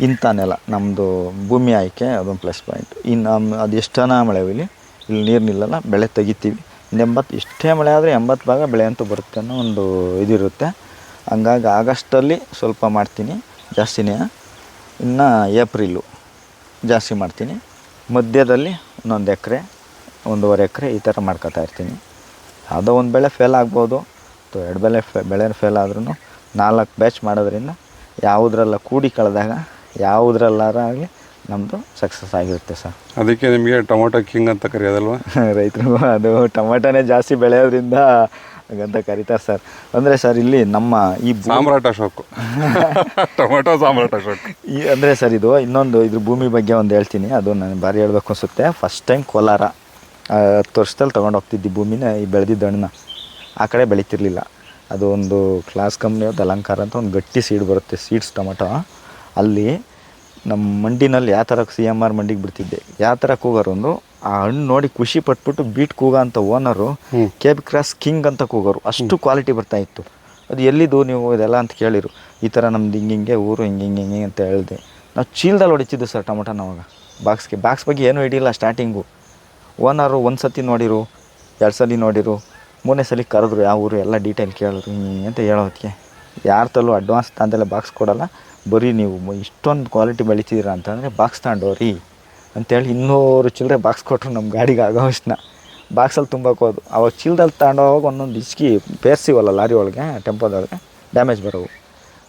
ಇಂಥ ನೆಲ ನಮ್ಮದು ಭೂಮಿ ಆಯ್ಕೆ ಅದೊಂದು ಪ್ಲಸ್ ಪಾಯಿಂಟ್. ಇನ್ನು ಅದು ಎಷ್ಟನ ಮಳೆ ಇಲ್ಲಿ ಇಲ್ಲಿ ನೀರು ನಿಲ್ಲಲ್ಲ, ಬೆಳೆ ತೆಗಿತೀವಿ. ಎಂಬತ್ತು ಇಷ್ಟೇ ಮಳೆ ಆದರೆ ಎಂಬತ್ತು ಭಾಗ ಬೆಳೆ ಅಂತೂ ಬರುತ್ತೆ ಅನ್ನೋ ಒಂದು ಇದಿರುತ್ತೆ ಹಂಗಾಗಿ ಆಗಸ್ಟಲ್ಲಿ ಸ್ವಲ್ಪ ಮಾಡ್ತೀನಿ ಜಾಸ್ತಿನೇ. ಇನ್ನು ಏಪ್ರಿಲು ಜಾಸ್ತಿ ಮಾಡ್ತೀನಿ. ಮಧ್ಯದಲ್ಲಿ ಇನ್ನೊಂದು ಎಕರೆ ಒಂದೂವರೆ ಎಕರೆ ಈ ಥರ ಮಾಡ್ಕೊತಾ ಇರ್ತೀನಿ. ಯಾವುದೋ ಒಂದು ಬೆಳೆ ಫೇಲ್ ಆಗ್ಬೋದು ಅಥವಾ ಎರಡು ಬೆಳೆ ಫೆ ಬೆಳೆ ಫೇಲ್ ಆದ್ರೂ ನಾಲ್ಕು ಬ್ಯಾಚ್ ಮಾಡೋದ್ರಿಂದ ಯಾವುದ್ರಲ್ಲ ಕೂಡಿ ಕಳೆದಾಗ ಯಾವುದ್ರಲ್ಲಾರ ಆಗಲಿ ನಮ್ಮದು ಸಕ್ಸಸ್ ಆಗಿರುತ್ತೆ ಸರ್. ಅದಕ್ಕೆ ನಿಮಗೆ ಟೊಮೊಟೊ ಕಿಂಗ್ ಅಂತ ಕರೆಯೋದಲ್ವಾ? ರೈತರು ಅದು ಟೊಮೊಟೊನೇ ಜಾಸ್ತಿ ಬೆಳೆಯೋದ್ರಿಂದ ಹಾಗಂತ ಕರೀತಾರೆ ಸರ್. ಅಂದರೆ ಸರ್ ಇಲ್ಲಿ ನಮ್ಮ ಈ ಸಾಮ್ರಾಟ ಶೋಕು. ಟೊಮೆಟೊ ಸಾಮ್ರಾಟ ಶೋಕು. ಈ ಅಂದರೆ ಸರ್ ಇದು ಇನ್ನೊಂದು ಇದ್ರ ಭೂಮಿ ಬಗ್ಗೆ ಒಂದು ಹೇಳ್ತೀನಿ. ಅದು ನಾನು ಭಾರಿ ಹೇಳ್ಬೇಕು ಅನಿಸುತ್ತೆ. First time Kolar. ಹತ್ತು ವರ್ಷದಲ್ಲಿ ತೊಗೊಂಡು ಹೋಗ್ತಿದ್ದಿ ಭೂಮಿನ ಈ ಬೆಳೆದಿದ್ದ ಹಣ್ಣನ್ನ. ಆ ಕಡೆ ಬೆಳೀತಿರ್ಲಿಲ್ಲ. ಅದು ಒಂದು ಕ್ಲಾಸ್ ಕಂಪ್ನಿಯವ್ರದ್ದು ಅಲಂಕಾರ ಅಂತ ಒಂದು ಗಟ್ಟಿ ಸೀಡ್ ಬರುತ್ತೆ ಸೀಡ್ಸ್ ಟೊಮೆಟೊ. ಅಲ್ಲಿ ನಮ್ಮ ಮಂಡಿನಲ್ಲಿ ಯಾವ ಥರ ಸಿ ಎಂ ಆರ್ ಮಂಡಿಗೆ ಬಿಡ್ತಿದ್ದೆ ಯಾವ ಥರ ಕೂಗೋರು ಒಂದು ಆ ಹಣ್ಣು ನೋಡಿ ಖುಷಿ ಪಟ್ಬಿಟ್ಟು ಬೀಟ್ ಕೂಗ ಅಂತ ಓನರು ಕೇಬ್ ಕ್ರಾಸ್ ಕಿಂಗ್ ಅಂತ ಕೂಗೋರು. ಅಷ್ಟು ಕ್ವಾಲಿಟಿ ಬರ್ತಾ ಇತ್ತು. ಅದು ಎಲ್ಲಿದು ನೀವು ಇದೆಲ್ಲ ಅಂತ ಕೇಳಿರು. ಈ ಥರ ನಮ್ದು ಹಿಂಗೆ ಹಿಂಗೆ ಊರು ಹಿಂಗೆ ಹಿಂಗೆ ಹಿಂಗೆ ಅಂತ ಹೇಳಿದೆ. ನಾವು ಚೀಲದಲ್ಲಿ ಹೊಡಿತಿದ್ದು ಸರ್ ಟೊಮಟೊನ ಅವಾಗ ಬಾಕ್ಸ್ಗೆ ಬಾಕ್ಸ್ ಬಗ್ಗೆ ಏನೂ ಹಿಡಿಯಿಲ್ಲ ಸ್ಟಾರ್ಟಿಂಗು ಓನರು ಒಂದು ಸತಿ ನೋಡಿರು ಎರಡು ಸಲ ನೋಡಿರು. ಮೂರನೇ ಸಲ ಕರೆದ್ರು ಯಾವ ಊರು ಎಲ್ಲ ಡೀಟೇಲ್ ಕೇಳಿದ್ರು ಹಿಂಗೆ ಅಂತ ಹೇಳೋದಕ್ಕೆ ಯಾರ ತಲೂ ಅಡ್ವಾನ್ಸ್ ತಂದೆಲ್ಲ ಬಾಕ್ಸ್ ಕೊಡೋಲ್ಲ. ಬರೀ ನೀವು ಇಷ್ಟೊಂದು ಕ್ವಾಲಿಟಿ ಬೆಳಿತಿದ್ದೀರಾ ಅಂತಂದರೆ ಬಾಕ್ಸ್ ತಗೊಂಡೋರಿ. ಅಂತೇಳಿ ಇನ್ನೂರು ಚಿಲ್ಲರೆ ಬಾಕ್ಸ್ ಕೊಟ್ಟರು ನಮ್ಮ ಗಾಡಿಗೆ ಆಗೋ ಅಷ್ಟನ್ನ ಬಾಕ್ಸಲ್ಲಿ ತುಂಬಕ್ಕೆ ಹೋದು ಅವಾಗ ಚೀಲದಲ್ಲಿ ತಗೊಂಡೋಗ ಒಂದೊಂದು ಇಸ್ಕಿ ಪೇರ್ಸಿವಲ್ಲ ಲಾರಿ ಒಳಗೆ, ಟೆಂಪೋದೊಳಗೆ ಡ್ಯಾಮೇಜ್ ಬರೋವು.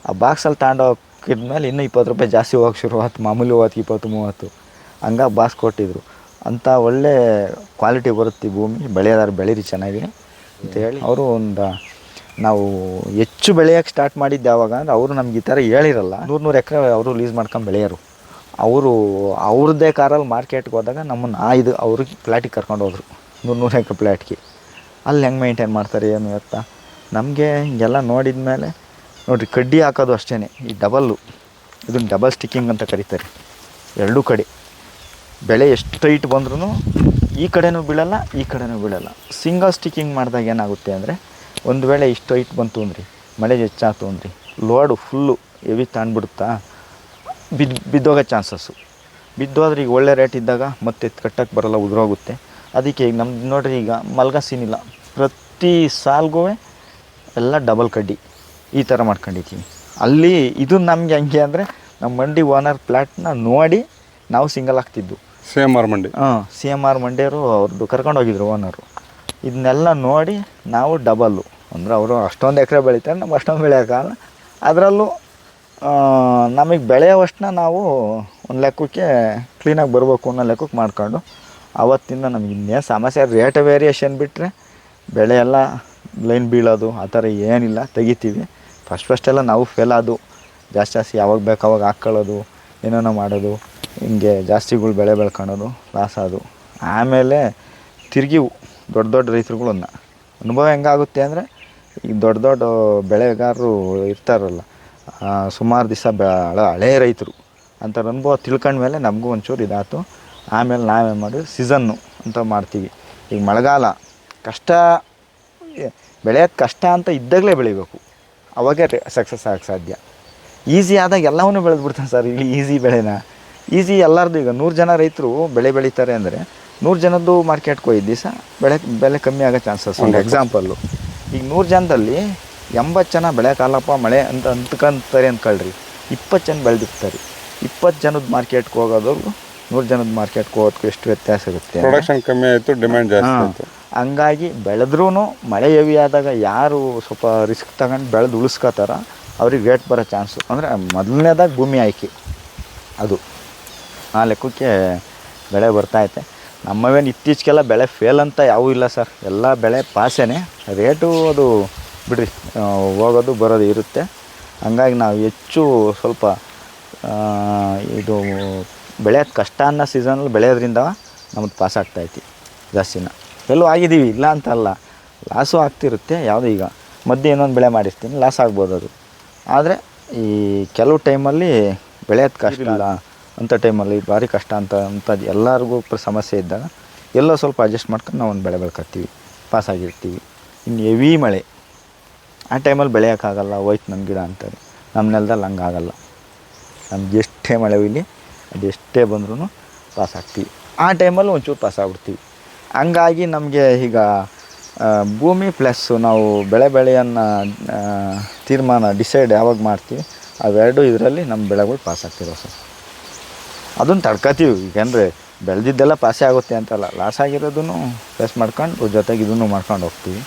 ಆ ಬಾಕ್ಸಲ್ಲಿ ತಗೊಂಡೋಗಿದ್ಮೇಲೆ ಇನ್ನೂ ಇಪ್ಪತ್ತು ರೂಪಾಯಿ ಜಾಸ್ತಿ ಹೋಗಕ್ಕೆ ಶುರು ಆಯ್ತು ಮಾಮೂಲಿ ಹೋಗಕ್ಕೆ ಇಪ್ಪತ್ತು, ಮೂವತ್ತು. ಹಂಗೆ ಬಾಕ್ಸ್ ಕೊಟ್ಟಿದ್ರು. ಅಂಥ ಒಳ್ಳೆ ಕ್ವಾಲಿಟಿ ಬರುತ್ತೆ ಭೂಮಿ ಬೆಳೆಯೋದಾರು ಬೆಳೀರಿ ಚೆನ್ನಾಗಿ ಅಂತ ಹೇಳಿ ಅವರು ಒಂದು ನಾವು ಹೆಚ್ಚು ಬೆಳೆಯೋಕ್ಕೆ ಸ್ಟಾರ್ಟ್ ಮಾಡಿದ್ದು ಯಾವಾಗ ಅಂದ್ರೆ ಅವರು ನಮ್ಗೆ ಈ ಥರ ಹೇಳಿರಲ್ಲ. ನೂರು ನೂರು ಎಕರೆ ಅವರು ಲೀಸ್ ಮಾಡ್ಕೊಂಡು ಬೆಳೆಯೋರು. ಅವರು ಅವ್ರದ್ದೇ ಕಾರಲ್ಲಿ ಮಾರ್ಕೆಟ್ಗೆ ಹೋದಾಗ ನಮ್ಮನ್ನು, ಆ ಇದು ಅವ್ರಿಗೆ ಫ್ಲ್ಯಾಟಿಗೆ ಕರ್ಕೊಂಡು ಹೋದ್ರು. ನೂರು ನೂರು ಎಕರೆ ಫ್ಲ್ಯಾಟ್ಗೆ. ಅಲ್ಲಿ ಹೆಂಗೆ ಮೇಂಟೈನ್ ಮಾಡ್ತಾರೆ, ಏನು ಗೊತ್ತಾ ನಮಗೆ ಹಿಂಗೆಲ್ಲ ನೋಡಿದ ಮೇಲೆ, ನೋಡಿರಿ ಕಡ್ಡಿ ಹಾಕೋದು ಅಷ್ಟೇ ಈ ಡಬಲ್ಲು ಇದನ್ನು ಡಬಲ್ ಸ್ಟಿಕ್ಕಿಂಗ್ ಅಂತ ಕರೀತಾರೆ. ಎರಡೂ ಕಡೆ. ಬೆಳೆ ಎಷ್ಟು ಟೈಟ್ ಬಂದ್ರೂ ಈ ಕಡೆನೂ ಬೀಳಲ್ಲ, ಈ ಕಡೆನೂ ಬೀಳಲ್ಲ. ಸಿಂಗಲ್ ಸ್ಟಿಕ್ಕಿಂಗ್ ಮಾಡಿದಾಗ ಏನಾಗುತ್ತೆ ಅಂದರೆ, ಒಂದು ವೇಳೆ ಇಷ್ಟು ಹೈಟ್ ಬಂತು ಅಂದ್ರಿ, ಮಳೆ ಹೆಚ್ಚಾಯ್ತು ಅಂದ್ರಿ ಲೋಡು ಫುಲ್ಲು ಎವಿ ತಾಂಡ್ಬಿಡುತ್ತಾ ಬಿದ್ದು ಬಿದ್ದೋಗೋ ಚಾನ್ಸಸ್ಸು. ಬಿದ್ದೋದ್ರೆ ಈಗ ಒಳ್ಳೆ ರೇಟ್ ಇದ್ದಾಗ ಮತ್ತೆ ಕಟ್ಟಕ್ಕೆ ಬರಲ್ಲ ಉದುರೋಗುತ್ತೆ. ಅದಕ್ಕೆ ಈಗ ನಮ್ದು ನೋಡ್ರಿ ಈಗ ಮಲ್ಗ ಸೀನಿಲ್ಲ ಪ್ರತಿ ಸಾಲ್ಗೂ ಎಲ್ಲ ಡಬಲ್ ಕಡ್ಡಿ. ಈ ಥರ ಮಾಡ್ಕೊಂಡಿದ್ದೀವಿ ಅಲ್ಲಿ ಇದು ನಮಗೆ ಹಂಗೆ ಅಂದರೆ ನಮ್ಮ ಮಂಡಿ ಓನರ್ ಪ್ಲ್ಯಾಟ್ನ ನೋಡಿ ನಾವು ಸಿಂಗಲ್ ಆಗ್ತಿದ್ದು. ಎಂ ಆರ್ ಮಂಡಿ. ಹಾಂ ಸಿ ಎಂ ಆರ್ ಮಂಡಿಯವರು ಅವ್ರದ್ದು ಕರ್ಕೊಂಡು ಹೋಗಿದ್ರು ಓನರು ಇದನ್ನೆಲ್ಲ ನೋಡಿ ನಾವು ಡಬಲ್ಲು ಅಂದ್ರೆ ಅವರು ಅಷ್ಟೊಂದು ಎಕರೆ ಬೆಳೀತಾರೆ ನಮ್ಗೆ ಅಷ್ಟೊಂದು ಬೆಳೆಯೋಕ್ಕಾಗಲ್ಲ ಅದರಲ್ಲೂ ನಮಗೆ ಬೆಳೆಯೋವಷ್ಟನ್ನ ನಾವು ಒಂದು ಲೆಕ್ಕಕ್ಕೆ ಕ್ಲೀನಾಗಿ ಬರಬೇಕು ಅನ್ನೋ ಲೆಕ್ಕಕ್ಕೆ ಮಾಡ್ಕೊಂಡು, ಅವತ್ತಿಂದ ನಮ್ಗೆ ಇನ್ನೇನು ಸಮಸ್ಯೆ ರೇಟ್ ವೇರಿಯೇಷನ್ ಬಿಟ್ಟರೆ ಬೆಳೆ ಎಲ್ಲ ಲೈನ್ ಬೀಳೋದು, ಆ ಥರ ಏನಿಲ್ಲ, ತೆಗಿತೀವಿ. ಫಸ್ಟ್ ಫಸ್ಟೆಲ್ಲ ನಾವು ಫೇಲ್ ಆದು, ಜಾಸ್ತಿ ಜಾಸ್ತಿ ಯಾವಾಗ ಬೇಕು ಅವಾಗ ಹಾಕ್ಕೊಳ್ಳೋದು, ಏನೇನೋ ಮಾಡೋದು, ಹಿಂಗೆ ಜಾಸ್ತಿಗಳು ಬೆಳೆ ಬೆಳ್ಕೊಳೋದು ಲಾಸ್ ಅದು ಆಮೇಲೆ ತಿರುಗಿ ದೊಡ್ಡ ದೊಡ್ಡ ರೈತರುಗಳನ್ನ ಅನುಭವ ಹೆಂಗಾಗುತ್ತೆ ಅಂದರೆ ಈಗ ದೊಡ್ಡ ದೊಡ್ಡ ಬೆಳೆಗಾರರು ಇರ್ತಾರಲ್ಲ ಸುಮಾರು ದಿವಸ ಭಾಳ ಹಳ- ರೈತರು ಅಂತ ಅನುಭವ ತಿಳ್ಕೊಂಡ್ಮೇಲೆ ನಮಗೂ ಒಂಚೂರು ಇದಾಯ್ತು ಆಮೇಲೆ ನಾವೇನು ಮಾಡಿದ್ವಿ? ಸೀಸನ್ನು ಅಂತ ಮಾಡ್ತೀವಿ. ಈಗ ಮಳೆಗಾಲ ಕಷ್ಟ ಬೆಳೆಯೋದು ಕಷ್ಟ ಅಂತ ಇದ್ದಾಗಲೇ ಬೆಳಿಬೇಕು. ಅವಾಗೇ ಸಕ್ಸಸ್ ಆಗಕ್ಕೆ ಸಾಧ್ಯ. ಈಸಿ ಆದಾಗ ಎಲ್ಲವನ್ನೂ ಬೆಳೆದ್ಬಿಡ್ತಾನೆ ಸರ್ ಇಲ್ಲಿ ಈಸಿ ಬೆಳೆನ. ಈಸಿ ಎಲ್ಲರದ್ದು ಈಗ ನೂರು ಜನ ರೈತರು ಬೆಳೆ ಬೆಳೀತಾರೆ ಅಂದರೆ ನೂರು ಜನದ್ದು ಮಾರ್ಕೆಟ್ಗೆ ಹೋಗಿದ್ದ ದಿವಸ ಬೆಳೆ ಬೆಲೆ ಕಮ್ಮಿ ಆಗೋ ಚಾನ್ಸಸ್ ಒಂದು ಎಕ್ಸಾಂಪಲ್ಲು ಈಗ ನೂರು ಜನದಲ್ಲಿ ಎಂಬತ್ತು ಜನ ಬೆಳೆಕಾಲಪ್ಪ ಮಳೆ ಅಂತ ಅಂದ್ಕೊಂತಾರೆ ಅಂದ್ಕೊಳ್ರಿ. ಇಪ್ಪತ್ತು ಜನ ಬೆಳೆದಿರ್ತಾರೆ. ಇಪ್ಪತ್ತು ಜನದ ಮಾರ್ಕೆಟ್ಗೆ ಹೋಗೋದವ್ರು ನೂರು ಜನದ ಮಾರ್ಕೆಟ್ಗೆ ಹೋಗೋದಕ್ಕೂ ಎಷ್ಟು ವ್ಯತ್ಯಾಸ ಇರುತ್ತೆ ಪ್ರೊಡಕ್ಷನ್ ಕಮ್ಮಿ ಆಯಿತು ಡಿಮ್ಯಾಂಡ್ ಜಾಸ್ತಿ. ಆಯಿತು. ಹಂಗಾಗಿ ಬೆಳೆದ್ರೂ ಮಳೆ ಹೆವಿ ಆದಾಗ ಯಾರು ಸ್ವಲ್ಪ ರಿಸ್ಕ್ ತಗೊಂಡು ಬೆಳೆದು ಉಳಿಸ್ಕೋತಾರ ಅವ್ರಿಗೆ ರೇಟ್ ಬರೋ ಚಾನ್ಸು ಅಂದರೆ ಮೊದಲನೇದಾಗ ಭೂಮಿ ಆಯ್ಕೆ. ಅದು. ಆ ಲೆಕ್ಕಕ್ಕೆ ಬೆಳೆ ಬರ್ತಾಯಿತೆ ನಮ್ಮವೇನು ಇತ್ತೀಚೆಗೆಲ್ಲ ಬೆಳೆ ಫೇಲ್ ಅಂತ ಯಾವೂ ಇಲ್ಲ ಸರ್. ಎಲ್ಲ ಬೆಳೆ ಪಾಸೇನೆ. ರೇಟು ಅದು ಬಿಡ್ರಿ. ಹೋಗೋದು ಬರೋದು ಇರುತ್ತೆ. ಹಂಗಾಗಿ ನಾವು ಹೆಚ್ಚು ಸ್ವಲ್ಪ ಇದು ಬೆಳೆಯೋದು ಕಷ್ಟ ಅನ್ನೋ ಸೀಸನಲ್ಲಿ ಬೆಳೆಯೋದ್ರಿಂದ ನಮ್ಗೆ ಪಾಸ್ ಆಗ್ತೈತಿ ಜಾಸ್ತಿನ. ಎಲ್ಲೂ ಆಗಿದ್ದೀವಿ ಇಲ್ಲ ಅಂತ ಅಲ್ಲ. ಲಾಸು ಆಗ್ತಿರುತ್ತೆ ಯಾವುದು ಈಗ. ಮಧ್ಯೆ ಇನ್ನೊಂದು ಬೆಳೆ ಮಾಡಿರ್ತೀನಿ ಲಾಸ್ ಆಗ್ಬೋದು ಅದು. ಆದರೆ ಈ ಕೆಲವು ಟೈಮಲ್ಲಿ ಬೆಳೆಯೋದು ಕಷ್ಟ ಇಲ್ಲ ಅಂಥ ಟೈಮಲ್ಲಿ ಭಾರಿ ಕಷ್ಟ ಅಂತ ಅಂಥದ್ದು ಎಲ್ಲರಿಗೂ ಸಮಸ್ಯೆ ಇದ್ದಾಗ ಎಲ್ಲೋ ಸ್ವಲ್ಪ ಅಡ್ಜಸ್ಟ್ ಮಾಡ್ಕೊಂಡು ನಾವು ಒಂದು ಬೆಳೆ ಬೆಳ್ಕೊತೀವಿ. ಪಾಸ್ ಆಗಿರ್ತೀವಿ. ಇನ್ನು ಹೆವಿ ಮಳೆ. ಆ ಟೈಮಲ್ಲಿ ಬೆಳೆಯೋಕ್ಕಾಗಲ್ಲ, ಹೋಯ್ತು ನಮ್ಮ ಗಿಡ ಅಂತಾರೆ ನಮ್ಮ ನೆಲದಲ್ಲಿ ಹಂಗೆ ಆಗಲ್ಲ ನಮ್ಗೆ ಎಷ್ಟೇ ಮಳೆ ಹುಯ್ಲಿ ಅದು ಎಷ್ಟೇ ಬಂದ್ರೂ ಪಾಸ್ ಆಗ್ತೀವಿ. ಆ ಟೈಮಲ್ಲಿ ಒಂಚೂರು ಪಾಸ್ ಆಗ್ಬಿಡ್ತೀವಿ. ಹಂಗಾಗಿ ನಮಗೆ ಈಗ ಭೂಮಿ ಪ್ಲಸ್ಸು ನಾವು ಬೆಳೆ ಬೆಳೆಯನ್ನು ತೀರ್ಮಾನ ಡಿಸೈಡ್ ಯಾವಾಗ ಮಾಡ್ತೀವಿ, ಅವೆರಡು ಇದರಲ್ಲಿ ನಮ್ಮ ಬೆಳೆಗಳು ಪಾಸ್ ಆಗ್ತಿರೋ ಸರ್. ಅದನ್ನು ತಡ್ಕೊತೀವಿ. ಈಗಂದರೆ ಬೆಳೆದಿದ್ದೆಲ್ಲ ಪಾಸೇ ಆಗುತ್ತೆ ಅಂತಲ್ಲ ಲಾಸ್ ಆಗಿರೋದನ್ನು ಪ್ಲಸ್ ಮಾಡ್ಕೊಂಡು, ಜೊತೆಗೆ ಇದನ್ನು ಮಾಡ್ಕೊಂಡು ಹೋಗ್ತೀವಿ.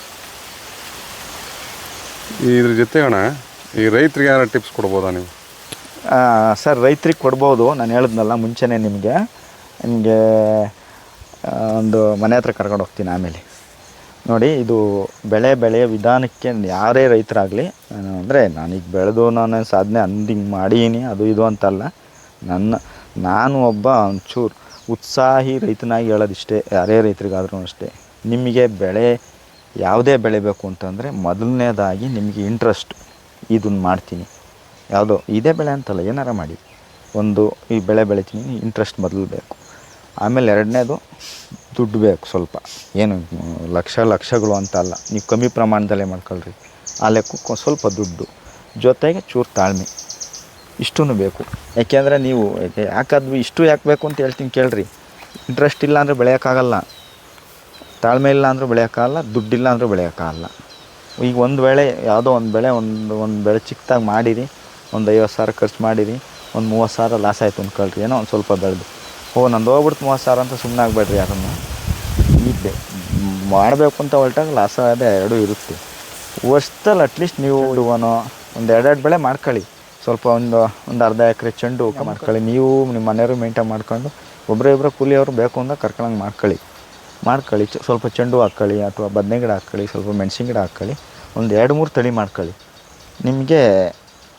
ಇದ್ರ ಜೊತೆ ಅಣ್ಣ ಈ ರೈತರಿಗೆ ಏನಾರು ಟಿಪ್ಸ್ ಕೊಡ್ಬೋದಾ ನೀವು? ಸರ್, ರೈತರಿಗೆ ಕೊಡ್ಬೋದು. ನಾನು ಹೇಳಿದ್ನಲ್ಲ ಮುಂಚೆನೇ ನಿಮಗೆ. ನಿಮಗೆ ಒಂದು ಮನೆ ಹತ್ರ ಕರ್ಕೊಂಡು ಹೋಗ್ತೀನಿ ಆಮೇಲೆ. ನೋಡಿ, ಇದು ಬೆಳೆ ಬೆಳೆಯೋ ವಿಧಾನಕ್ಕೆ ಯಾರೇ ರೈತರಾಗಲಿ, ನಾನು ಅಂದರೆ ನಾನೀಗ ಬೆಳೆದು ನಾನು ಸಾಧನೆ ಅಂದಿಂಗೆ ಮಾಡೀನಿ, ಅದು ಇದು ಅಂತಲ್ಲ. ನನ್ನ, ನಾನು ಒಬ್ಬ ಒಂಚೂರು ಉತ್ಸಾಹಿ ರೈತನಾಗಿ ಹೇಳೋದಿಷ್ಟೇ, ಯಾರೇ ರೈತರಿಗಾದ್ರೂ ಅಷ್ಟೇ. ನಿಮಗೆ ಬೆಳೆ ಯಾವುದೇ ಬೆಳಿಬೇಕು ಅಂತಂದರೆ ಮೊದಲನೇದಾಗಿ ನಿಮಗೆ ಇಂಟ್ರೆಸ್ಟ್ ಇದನ್ನು ಮಾಡ್ತೀನಿ. ಯಾವುದೋ, ಇದೇ ಬೆಳೆ ಅಂತಲ್ಲ, ಏನಾರ ಮಾಡಿ. ಒಂದು, ಈ ಬೆಳೆ ಬೆಳಿತೀನಿ ಇಂಟ್ರೆಸ್ಟ್ ಮೊದಲು ಬೇಕು. ಆಮೇಲೆ ಎರಡನೇದು, ದುಡ್ಡು ಬೇಕು ಸ್ವಲ್ಪ. ಏನು, ಲಕ್ಷ ಲಕ್ಷಗಳು ಅಂತ ಅಲ್ಲ. ನೀವು ಕಮ್ಮಿ ಪ್ರಮಾಣದಲ್ಲೇ ಮಾಡ್ಕೊಳ್ರಿ. ಆ ಲೆಕ್ಕಕ್ಕೆ ಸ್ವಲ್ಪ ದುಡ್ಡು. ಜೊತೆಗೆ ಚೂರು ತಾಳ್ಮೆ. ಇಷ್ಟೂ ಬೇಕು. ಯಾಕೆಂದರೆ ನೀವು, ಯಾಕೆ, ಯಾಕದ್ವಿ ಇಷ್ಟು ಯಾಕೆ ಬೇಕು ಅಂತ ಹೇಳ್ತೀನಿ ಕೇಳ್ರಿ. ಇಂಟ್ರೆಸ್ಟ್ ಇಲ್ಲ ಅಂದರೆ ಬೆಳೆಯೋಕ್ಕಾಗಲ್ಲ. ತಾಳ್ಮೆ ಇಲ್ಲ ಅಂದರೂ ಬೆಳೆಯೋಕ್ಕಾಗಲ್ಲ ದುಡ್ಡಿಲ್ಲ ಅಂದರೂ ಬೆಳೆಯೋಕ್ಕಾಗಲ್ಲ ಈಗ ಒಂದು ಬೆಳೆ ಯಾವುದೋ ಒಂದು ಬೆಳೆ ಒಂದು ಒಂದು ಬೆಳೆ ಚಿಕ್ಕದಾಗಿ ಮಾಡಿರಿ ಒಂದು ಐವತ್ತು ಸಾವಿರ ಖರ್ಚು ಮಾಡಿರಿ ಒಂದು ಮೂವತ್ತು ಸಾವಿರ ಲಾಸ್ ಆಯಿತು ಅಂದ್ಕೊಳ್ರಿ ಏನೋ ಒಂದು ಸ್ವಲ್ಪ ಬೆಳೆದು ಓ ನಂದು ಹೋಗ್ಬಿಡ್ತು ಮೂವತ್ತು ಸಾವಿರ ಅಂತ ಸುಮ್ಮನೆ ಆಗಬೇಡ್ರಿ ಯಾರನ್ನು. ಇದ್ದೆ ಮಾಡಬೇಕು ಅಂತ ಹೊರಟಾಗ ಲಾಸ್ ಆದ ಎರಡೂ ಇರುತ್ತೆ. ವರ್ಷದಲ್ಲಿ ಅಟ್ಲೀಸ್ಟ್ ನೀವು ಇಡುವನೋ ಒಂದು ಎರಡೆರಡು ಬೆಳೆ ಮಾಡ್ಕೊಳ್ಳಿ. ಸ್ವಲ್ಪ ಒಂದು ಒಂದು ಅರ್ಧ ಎಕರೆ ಚೆಂಡು ಮಾಡ್ಕೊಳ್ಳಿ. ನೀವು ನಿಮ್ಮ ಮನೆಯವರು ಮೇಂಟೈನ್ ಮಾಡ್ಕೊಂಡು ಒಬ್ಬರೇ ಇಬ್ಬರು ಕೂಲಿಯವರು ಬೇಕು ಅಂತ ಕರ್ಕೊಳಂಗೆ ಮಾಡ್ಕೊಳ್ಳಿ. ಮಾಡ್ಕೊಳ್ಳಿ ಸ್ವಲ್ಪ ಚೆಂಡು ಹಾಕ್ಕೊಳ್ಳಿ ಅಥವಾ ಬದನೆ ಗಿಡ ಹಾಕ್ಕೊಳ್ಳಿ ಸ್ವಲ್ಪ ಮೆಣಸಿನ ಗಿಡ ಹಾಕ್ಕೊಳ್ಳಿ ಒಂದು ಎರಡು ಮೂರು ತಳಿ ಮಾಡ್ಕೊಳ್ಳಿ. ನಿಮಗೆ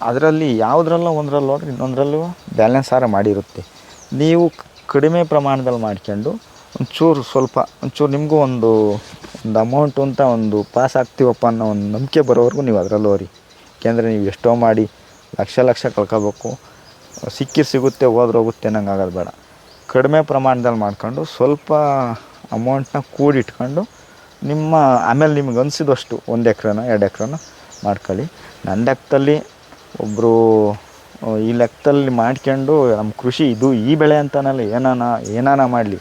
ಅದರಲ್ಲಿ ಯಾವುದ್ರಲ್ಲೋ ಒಂದರಲ್ಲಿ ಹೋದ್ರೆ ಇನ್ನೊಂದರಲ್ಲೂ ಬ್ಯಾಲೆನ್ಸ್ ಆರ ಮಾಡಿರುತ್ತೆ. ನೀವು ಕಡಿಮೆ ಪ್ರಮಾಣದಲ್ಲಿ ಮಾಡ್ಕೊಂಡು ಒಂಚೂರು ಸ್ವಲ್ಪ, ಒಂಚೂರು ನಿಮಗೂ ಒಂದು ಒಂದು ಅಮೌಂಟು ಅಂತ ಒಂದು ಪಾಸ್ ಆಗ್ತೀವಪ್ಪ ಅನ್ನೋ ಒಂದು ನಂಬಿಕೆ ಬರೋವರೆಗೂ ನೀವು ಅದರಲ್ಲಿ ಹೋರಿ ಯಾಕೆಂದರೆ ನೀವು ಎಷ್ಟೋ ಮಾಡಿ ಲಕ್ಷ ಲಕ್ಷ ಕಳ್ಕೋಬೇಕು. ಸಿಕ್ಕಿ ಸಿಗುತ್ತೆ, ಹೋದ್ರೆ ಹೋಗುತ್ತೆ ಆಗೋದು ಬೇಡ. ಕಡಿಮೆ ಪ್ರಮಾಣದಲ್ಲಿ ಮಾಡ್ಕೊಂಡು ಸ್ವಲ್ಪ ಅಮೌಂಟ್ನ ಕೂಡಿಟ್ಕೊಂಡು ನಿಮ್ಮ, ಆಮೇಲೆ ನಿಮ್ಗೆ ಅನಿಸಿದಷ್ಟು ಒಂದು ಎಕ್ರೆನ, ಎರಡು ಎಕ್ರೆನ ಮಾಡ್ಕೊಳ್ಳಿ. ನನ್ನ ಲೆಕ್ಕದಲ್ಲಿ ಒಬ್ಬರು ಈ ಲೆಕ್ಕದಲ್ಲಿ ಮಾಡ್ಕೊಂಡು ನಮ್ಮ ಕೃಷಿ ಇದು ಈ ಬೆಳೆ ಅಂತನಲ್ಲ, ಏನಾನ ಏನಾನ ಮಾಡಲಿ.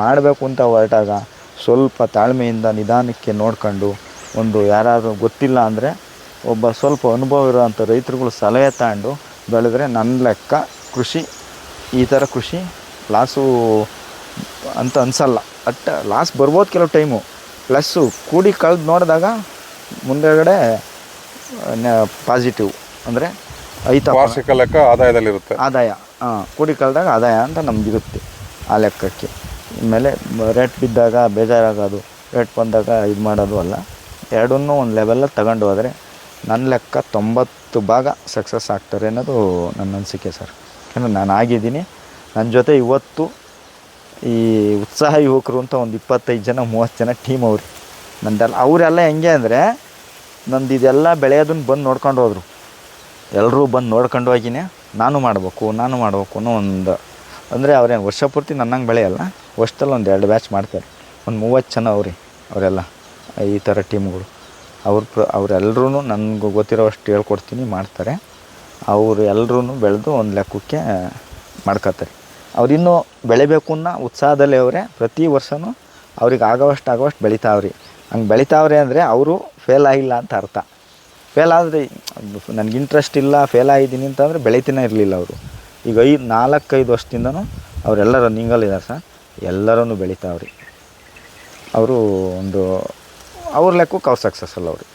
ಮಾಡಬೇಕು ಅಂತ ಹೊರಟಾಗ ಸ್ವಲ್ಪ ತಾಳ್ಮೆಯಿಂದ ನಿಧಾನಕ್ಕೆ ನೋಡ್ಕೊಂಡು ಒಂದು ಯಾರಾದರೂ ಗೊತ್ತಿಲ್ಲ ಅಂದರೆ ಒಬ್ಬ ಸ್ವಲ್ಪ ಅನುಭವ ಇರೋವಂಥ ರೈತರುಗಳು ಸಲಹೆ ತಗೊಂಡು ಬೆಳೆದ್ರೆ ನನ್ನ ಲೆಕ್ಕ ಕೃಷಿ, ಈ ಥರ ಕೃಷಿ ಲಾಸು ಅಂತ ಅನ್ಸಲ್ಲ. ಅಟ್ಟ ಲಾಸ್ ಬರ್ಬೋದು ಕೆಲವು ಟೈಮು ಪ್ಲಸ್ಸು ಕೂಡಿ ಕಳೆದು ನೋಡಿದಾಗ ಮುಂದೆಗಡೆ ಪಾಸಿಟಿವ್ ಅಂದರೆ ಐತ ವಾರ್ಷಿಕ ಲೆಕ್ಕ ಆದಾಯದಲ್ಲಿರುತ್ತೆ. ಆದಾಯ. ಹಾಂ ಕೂಡಿ ಕಳೆದಾಗ ಆದಾಯ ಅಂತ ನಮ್ಗಿರುತ್ತೆ ಆ ಲೆಕ್ಕಕ್ಕೆ. ಆಮೇಲೆ ರೇಟ್ ಬಿದ್ದಾಗ ಬೇಜಾರಾಗೋದು ರೇಟ್ ಬಂದಾಗ ಇದು ಮಾಡೋದು ಅಲ್ಲ. ಎರಡನ್ನೂ ಒಂದು ಲೆವೆಲಲ್ಲಿ ತಗೊಂಡು ಹೋದರೆ ನನ್ನ ಲೆಕ್ಕ ತೊಂಬತ್ತು ಭಾಗ ಸಕ್ಸಸ್ ಆಗ್ತಾರೆ ಅನ್ನೋದು ನನ್ನ ಅನಿಸಿಕೆ ಸರ್. ಯಾಕಂದರೆ ನಾನು ಆಗಿದ್ದೀನಿ. ನನ್ನ ಜೊತೆ ಇವತ್ತು ಈ ಉತ್ಸಾಹ ಯುವಕರು ಅಂತ ಒಂದು ಇಪ್ಪತ್ತೈದು ಜನ, ಮೂವತ್ತು ಜನ ಟೀಮ್ ಅವ್ರು. ನಂದೆಲ್ಲ ಅವರೆಲ್ಲ ಹೆಂಗೆ ಅಂದರೆ ನಂದು ಇದೆಲ್ಲ ಬೆಳೆಯೋದನ್ನ ಬಂದು ನೋಡ್ಕೊಂಡು ಹೋದರು. ಎಲ್ಲರೂ ಬಂದು ನೋಡ್ಕೊಂಡು ಹೋಗಿನೇ ನಾನು ಮಾಡಬೇಕು ನಾನು ಮಾಡಬೇಕು ಅನ್ನೋ ಒಂದು ಅಂದರೆ ಅವ್ರೇನು ವರ್ಷ ಪೂರ್ತಿ ನನ್ನಂಗೆ ಬೆಳೆಯಲ್ಲ, ವರ್ಷದಲ್ಲಿ ಒಂದು ಎರಡು ಬ್ಯಾಚ್ ಮಾಡ್ತಾರೆ. ಒಂದು ಮೂವತ್ತು ಜನ ಅವ್ರಿ ಅವರೆಲ್ಲ, ಈ ಥರ ಟೀಮ್ಗಳು ಅವ್ರ ಪ್ರ ಅವರೆಲ್ಲರೂ ನನಗೆ ಗೊತ್ತಿರೋ ಅಷ್ಟು ಹೇಳ್ಕೊಡ್ತೀನಿ ಮಾಡ್ತಾರೆ. ಅವರು ಎಲ್ಲರೂ ಬೆಳೆದು ಒಂದು ಲೆಕ್ಕಕ್ಕೆ ಮಾಡ್ಕೋತಾರೆ ಅವ್ರಿನ್ನೂ ಬೆಳಿಬೇಕು ಅನ್ನೋ ಉತ್ಸಾಹದಲ್ಲಿ ಅವರೇ ಪ್ರತಿ ವರ್ಷವೂ ಅವ್ರಿಗೆ ಆಗೋವಷ್ಟು ಆಗೋವಷ್ಟು ಬೆಳಿತಾವ್ರಿ. ಹಂಗೆ ಬೆಳಿತಾವ್ರೆ ಅಂದರೆ ಅವರು ಫೇಲ್ ಆಗಿಲ್ಲ ಅಂತ ಅರ್ಥ. ಫೇಲ್ ಆದರೆ ನನಗೆ ಇಂಟ್ರೆಸ್ಟ್ ಇಲ್ಲ ಫೇಲ್ ಆಗಿದ್ದೀನಿ ಅಂತಂದರೆ ಬೆಳಿತೀನೇ ಇರಲಿಲ್ಲ ಅವರು. ಈಗ ಐದು, ನಾಲ್ಕೈದು ವರ್ಷದಿಂದನೂ ಅವರೆಲ್ಲ ರನ್ನಿಂಗಲ್ಲಿದ್ದಾರೆ ಸರ್. ಎಲ್ಲರೂ ಬೆಳಿತಾವ್ರಿ. ಅವರು ಒಂದು, ಅವ್ರ ಲೆಕ್ಕಕ್ಕೆ ಅವ್ರು ಸಕ್ಸಸ್ಫುಲ್ ಅವ್ರಿ.